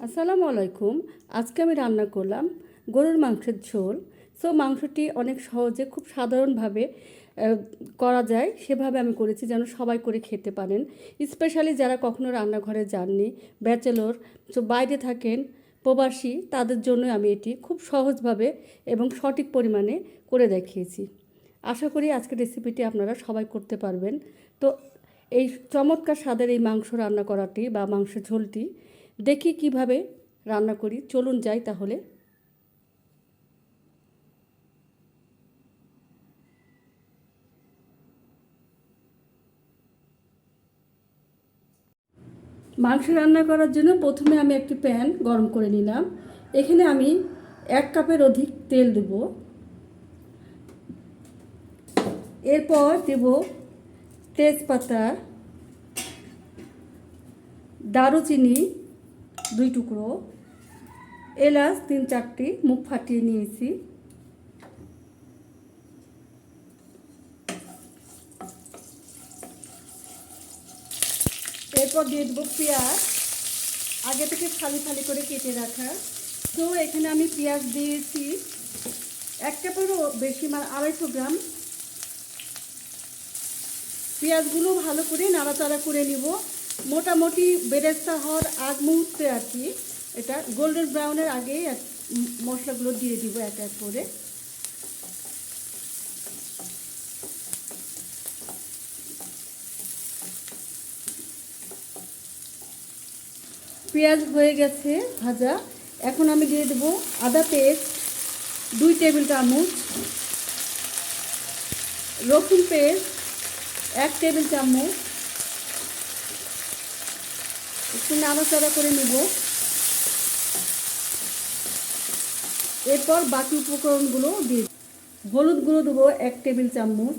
আসসালামু আলাইকুম। আজকে আমি রান্না করলাম গরুর মাংসের ঝোল। সো মাংসটি অনেক সহজে খুব সাধারণভাবে করা যায়। সেভাবে আমি করেছি যেন সবাই করে খেতে পারেন। স্পেশালি যারা কখনো রান্নাঘরে যাননি, ব্যাচেলর তো বাইরে থাকেন, প্রবাসী, তাদের জন্য আমি এটি খুব সহজভাবে এবং সঠিক পরিমাণে করে দেখিয়েছি। আশা করি আজকের রেসিপিটি আপনারা সবাই করতে পারবেন। তো, এই চমৎকার স্বাদের এই মাংস রান্না করাটি বা মাংসের ঝোলটি দেখি কীভাবে রান্না করি। চলুন যাই তাহলে। মাংস রান্না করার জন্য প্রথমে আমি একটি প্যান গরম করে নিলাম। এখানে আমি এক কাপের অধিক তেল দেব। এরপর দেব তেজপাতা, দারুচিনি দুই টুকরো। এলাচ তিন চারটি, মুখ ফাটিয়ে নিয়েছি। এরপর দিয়ে দেবো পেঁয়াজ। আগে থেকে ফালি ফালি করে কেটে রাখা। তো এখানে আমি পেঁয়াজ দিয়েছি এক কাপেরও বেশি মানে আড়াইশো গ্রাম। পেঁয়াজগুলো ভালো করে নাড়াচাড়া করে নিব। মোটামুটি বেরেস্তা হওয়ার আগ মুহূর্তে আর কি এটা গোল্ডেন ব্রাউনের আগেই মশলাগুলো দিয়ে দিব এক এক করে। পেঁয়াজ হয়ে গেছে ভাজা। এখন আমি দিয়ে দেবো আদা পেস্ট, দুই টেবিল চামচ রসুন পেস্ট, এক টেবিল চামচ একটু নাড়াচাড়া করে নেব। এরপর বাকি উপকরণগুলো দিয়ে হলুদ গুঁড়ো দেবো এক টেবিল চামচ।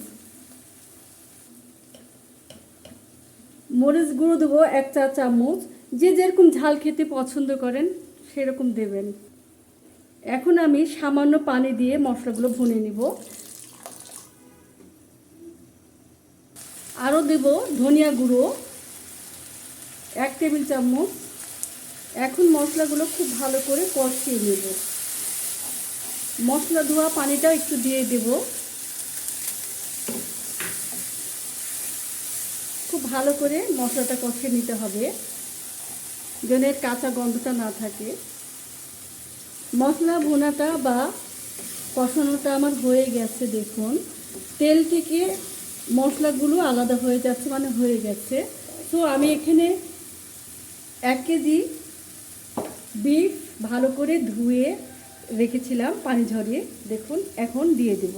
মরিচ গুঁড়ো দেবো এক চা চামচ। যে যেরকম ঝাল খেতে পছন্দ করেন, সেরকম দেবেন। এখন আমি সামান্য পানি দিয়ে মশলাগুলো ভুনে নিব। আরও দেব ধনিয়া গুঁড়ো। এক টেবিল চামচ। এখন মশলাগুলো খুব ভালো করে কষিয়ে নেব। মশলা ধোয়া পানিটাও একটু দিয়ে দেব। খুব ভালো করে মশলাটা কষিয়ে নিতে হবে, যেন এর কাঁচা গন্ধটা না থাকে। মশলা ভুনাটা বা কষানোটা আমার হয়ে গেছে, দেখুন। তেল থেকে মশলাগুলো আলাদা হয়ে যাচ্ছে মানে হয়ে গেছে। তো আমি এখানে এক কেজি বিফ ভালো করে ধুয়ে রেখেছিলাম, পানি ঝরিয়ে। দেখুন, এখন দিয়ে দেব।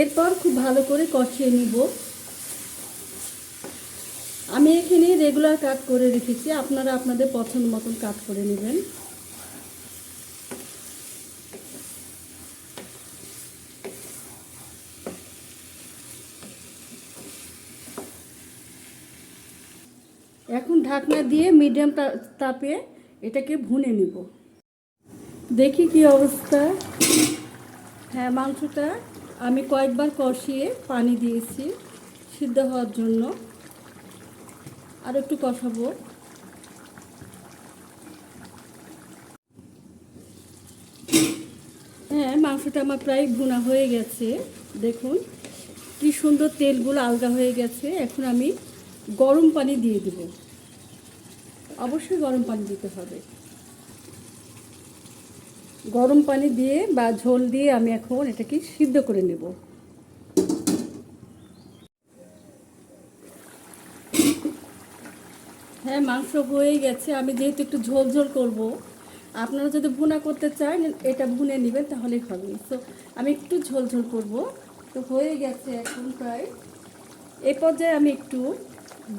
এরপর খুব ভালো করে কষিয়ে নিব। আমি এখানে রেগুলার কাট করে রেখেছি। আপনারা আপনাদের পছন্দ মতন কাট করে নেবেন। এখন ঢাকনা দিয়ে মিডিয়াম তাপে এটাকে ভুনে নিব। দেখি কি অবস্থা। হ্যাঁ মাংসটা আমি কয়েকবার কষিয়ে পানি দিয়েছি সিদ্ধ হওয়ার জন্য। আর একটু কষাবো। হ্যাঁ মাংসটা আমার প্রায় ভুনা হয়ে গেছে। দেখুন, কি সুন্দর তেলগুলো আলগা হয়ে গেছে। এখন আমি গরম পানি দিয়ে দেব। অবশ্যই গরম পানি দিতে হবে। গরম পানি দিয়ে বা ঝোল দিয়ে আমি এখন এটাকে সিদ্ধ করে নেব। হ্যাঁ মাংস হয়ে গেছে। আমি যেহেতু একটু ঝোল ঝোল করব, আপনারা যদি ভুনা করতে চান, এটা ভুনে নেবেন, তাহলেই হবে। তো আমি একটু ঝোল ঝোল করব। তো হয়ে গেছে এখন প্রায়। এ পর্যায়ে আমি একটু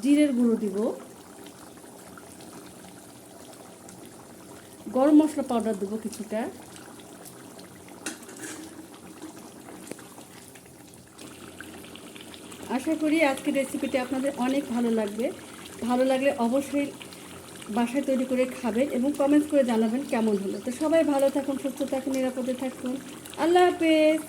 জিরের গুঁড়ো দিব। গরম মশলা পাউডার দেবো কিছুটা। আশা করি আজকের রেসিপিটি আপনাদের অনেক ভালো লাগবে। ভালো লাগলে অবশ্যই বাসায় তৈরি করে খাবেন এবং কমেন্টস করে জানাবেন কেমন হলো। তো সবাই ভালো থাকুন, সুস্থ থাকুন, নিরাপদে থাকুন। আল্লাহ হাফেজ।